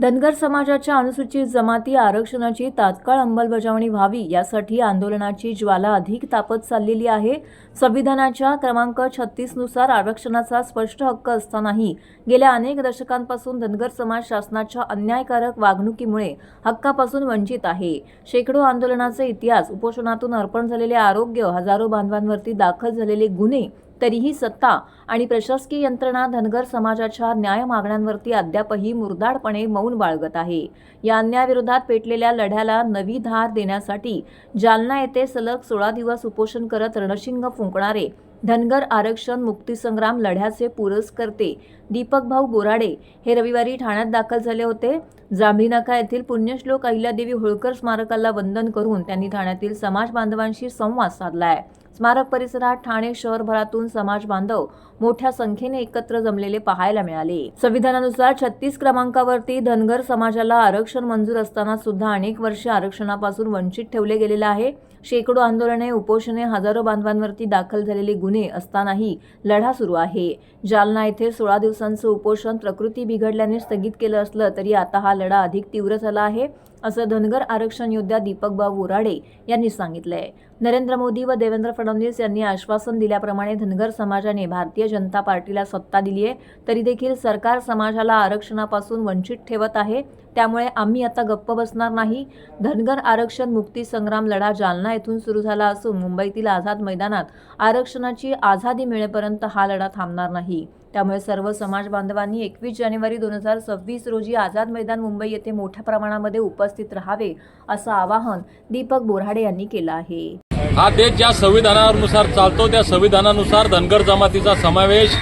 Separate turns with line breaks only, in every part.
धनगर समाजाच्या अनुसूचित जमाती आरक्षणाची तात्काळ अंमलबजावणी व्हावी यासाठी आंदोलनाची ज्वाला अधिक तापत चाललेली आहे. संविधानाच्या क्रमांक छत्तीसनुसार आरक्षणाचा स्पष्ट हक्क असतानाही गेल्या अनेक दशकांपासून धनगर समाज शासनाच्या अन्यायकारक वागणुकीमुळे हक्कापासून वंचित आहे. शेकडो आंदोलनाचे इतिहास उपोषणातून अर्पण झालेले आरोग्य हजारो बांधवांवरती दाखल झालेले गुन्हे तरीही सत्ता आणि प्रशासकीय यंत्रणा धनगर समाजाच्या न्याय मागण्यांवरती अद्यापही मुरदाडपणे मौन बाळगत आहे. या अन्यायाविरोधात पेटलेल्या लढ्याला नवी धार देण्यासाठी जालना येथे सलग सोळा दिवस उपोषण करत रणशिंग फुंकणारे धनगर आरक्षण मुक्तीसंग्राम लढ्याचे पुरस्कर्ते दीपक भाऊ बोराडे हे रविवारी ठाण्यात दाखल झाले होते. जांभीनाका येथील पुण्यश्लोक अहिल्यादेवी होळकर स्मारकाला वंदन करून त्यांनी ठाण्यातील समाज बांधवांशी संवाद साधला आहे. स्मारक परिसरात ठाणे शहरभरातून समाज बांधव मोठ्या संख्येने एकत्र जमलेले पाहायला मिळाले. संविधानानुसार छत्तीस क्रमांकावरती धनगर समाजाला आरक्षण मंजूर असताना सुद्धा अनेक वर्षे आरक्षणापासून वंचित ठेवले गेलेले आहे. शेकडो आंदोलने उपोषणे हजारो बांधवांवरती दाखल झालेले गुन्हे असतानाही लढा सुरू आहे. जालना येथे सोळा दिवसांचं उपोषण प्रकृती बिघडल्याने स्थगित केलं असलं तरी आता हा लढा अधिक तीव्र झाला आहे असं धनगर आरक्षण योद्धा दीपकबाब बोराडे यांनी सांगितलंय. नरेंद्र मोदी व देवेंद्र फडणवीस यांनी आश्वासन दिल्याप्रमाणे धनगर समाजाने भारतीय जनता पार्टीला सत्ता दिली आहे तरी देखील सरकार समाजाला आरक्षणापासून वंचित ठेवत आहे. त्यामुळे आम्ही आता गप्प बसणार नाही. धनगर आरक्षण मुक्ती संग्राम लढा जालना येथून सुरू झाला असून मुंबईतील आझाद मैदानात आरक्षणाची आझादी मिळेपर्यंत हा लढा थांबणार नाही. त्यामुळे सर्व समाज बांधवांनी एकवीस जानेवारी दोन हजार सव्वीस रोजी आझाद मैदान मुंबई येथे मोठ्या प्रमाणामध्ये उपस्थित राहावे असं आवाहन दीपक बोराडे यांनी केलं आहे.
हा देश ज्या संविधानानुसार चालतो त्या संविधानानुसार धनगर जमातीचा समावेश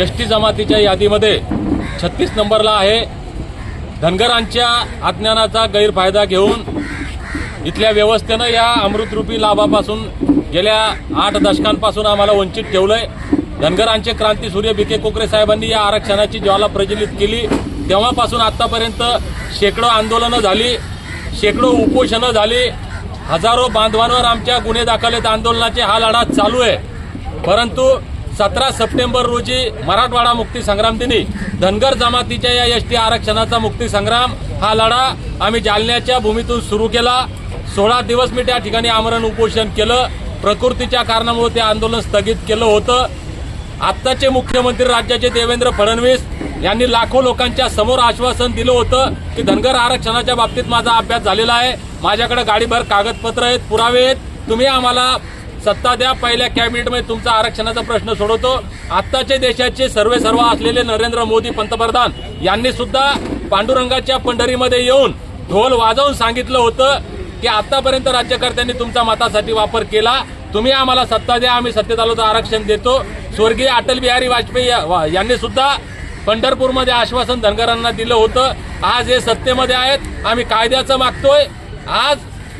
एस टी जमातीच्या यादीमध्ये छत्तीस नंबरला आहे. धनगरांच्या अज्ञानाचा गैरफायदा घेऊन इथल्या व्यवस्थेनं या अमृतरूपी लाभापासून गेल्या आठ दशकांपासून आम्हाला वंचित ठेवलंय. धनगरांचे क्रांती सूर्य बिके कोकरे साहेबांनी या आरक्षणाची ज्वाला प्रज्वलित केली. तेव्हापासून आतापर्यंत शेकडो आंदोलनं झाली शेकडो उपोषणं झाली. हजारो बांधवांवर आमच्या गुन्हे दाखल आहेत. आंदोलनाचे हा लढा चालू आहे. परंतु सतरा सप्टेंबर रोजी मराठवाडा मुक्ती संग्राम दिनी धनगर जमातीच्या या एस टी आरक्षणाचा मुक्ती संग्राम हा लढा आम्ही जालन्याच्या भूमीतून सुरू केला. सोळा दिवस मी त्या ठिकाणी आमरण उपोषण केलं. प्रकृतीच्या कारणामुळे ते आंदोलन स्थगित केलं होतं. आत्ताचे मुख्यमंत्री राज्याचे देवेंद्र फडणवीस यांनी लाखो लोकांच्या समोर आश्वासन दिलं होतं की धनगर आरक्षणाच्या बाबतीत माझा अभ्यास झालेला आहे. माझ्याकडे गाडीभर कागदपत्र आहेत पुरावे आहेत. तुम्ही आम्हाला सत्ता द्या. पहिल्या कॅबिनेटमध्ये तुमचा आरक्षणाचा प्रश्न सोडवतो. आत्ताचे देशाचे सर्वे सर्व असलेले नरेंद्र मोदी पंतप्रधान यांनी सुद्धा पांडुरंगाच्या पंढरीमध्ये येऊन ढोल वाजवून सांगितलं होतं की आतापर्यंत राज्यकर्त्यांनी तुमच्या मतासाठी वापर केला. तुम्ही आम्हाला सत्ता द्या. आम्ही सत्तेत आलो तर आरक्षण देतो. स्वर्गीय अटल बिहारी वाजपेयी वा- यांनी सुद्धा पंढरपूरमध्ये आश्वासन धनगरांना दिलं होतं. आज हे सत्तेमध्ये आहेत. आम्ही कायद्याचं मागतोय. आज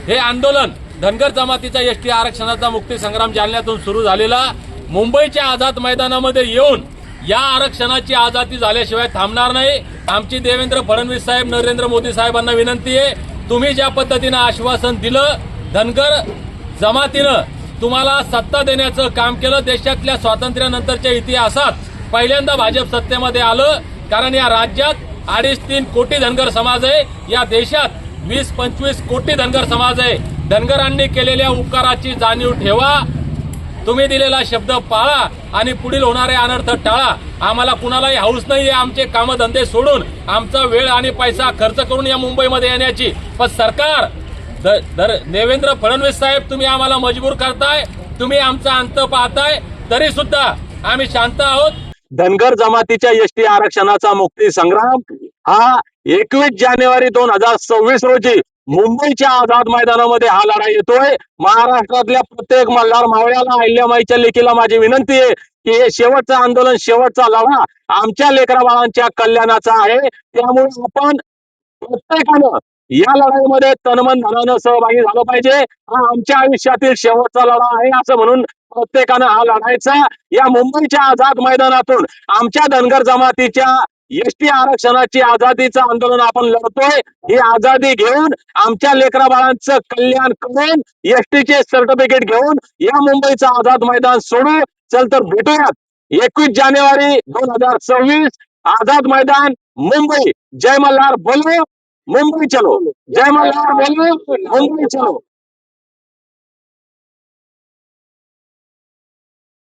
हे आंदोलन धनगर जमातीचा एस टी आरक्षणाचा मुक्ती संग्राम जालन्यातून सुरू झालेला. मुंबईच्या आझाद मैदानामध्ये येऊन या आरक्षणाची आझादी झाल्याशिवाय थांबणार नाही. आमची देवेंद्र फडणवीस साहेब नरेंद्र मोदी साहेबांना विनंती आहे. तुम्ही ज्या पद्धतीनं आश्वासन दिलं धनगर जमातीनं तुम्हाला सत्ता देण्याचं काम केलं देशातल्या स्वातंत्र्यानंतरच्या इतिहासात पहिल्यांदा भाजप सत्तेमध्ये आलं कारण या राज्यात अडीच तीन कोटी धनगर समाज आहे. या देशात वीस पंचवीस कोटी धनगर समाज आहे. धनगरांनी केलेल्या उपकाराची जाणीव ठेवा. तुम्ही दिलेला शब्द पाळा आणि पुढील होणारे अनर्थ टाळा. आम्हाला कुणालाही हाऊस आहे आमचे कामधंदे सोडून. आमचा वेळ आणि पैसा खर्च करून या मुंबईमध्ये येण्याची. पण सरकार दर दर- देवेंद्र फडणवीस साहेब तुम्ही आम्हाला मजबूर करताय. तुम्ही आमचा अंत पाहताय. तरी सुद्धा आम्ही शांत आहोत.
धनगर जमातीच्या एस टी आरक्षणाचा मुक्ती संग्राम हा एकवीस जानेवारी दोन हजार सव्वीस रोजी मुंबईच्या आझाद मैदानामध्ये हा लढा येतोय. महाराष्ट्रातल्या प्रत्येक मल्हार मावळ्याला अहिल्यामाईच्या लेखीला माझी विनंती आहे की हे शेवटचं आंदोलन शेवटचा लढा आमच्या लेकराबाळांच्या कल्याणाचा आहे. त्यामुळे आपण प्रत्येकानं या लढाईमध्ये तनमन धनानं सहभागी झालं पाहिजे. हा आमच्या आयुष्यातील शेवटचा लढा आहे असं म्हणून प्रत्येकानं हा लढायचा. या मुंबईच्या आझाद मैदानातून आमच्या धनगर जमातीच्या एस टी आरक्षणाची आझादीचं आंदोलन आपण लढतोय. ही आझादी घेऊन आमच्या लेकरा बाळांचं कल्याण करून एस चे सर्टिफिकेट घेऊन या मुंबईचं आझाद मैदान सोडू चल तर भेटूयात. एकवीस जानेवारी दोन हजार सव्वीस आझाद मैदान मुंबई. जय मल्हार बोलू. मुंबई चलो जय मल्हार बोलो मुंबई चलो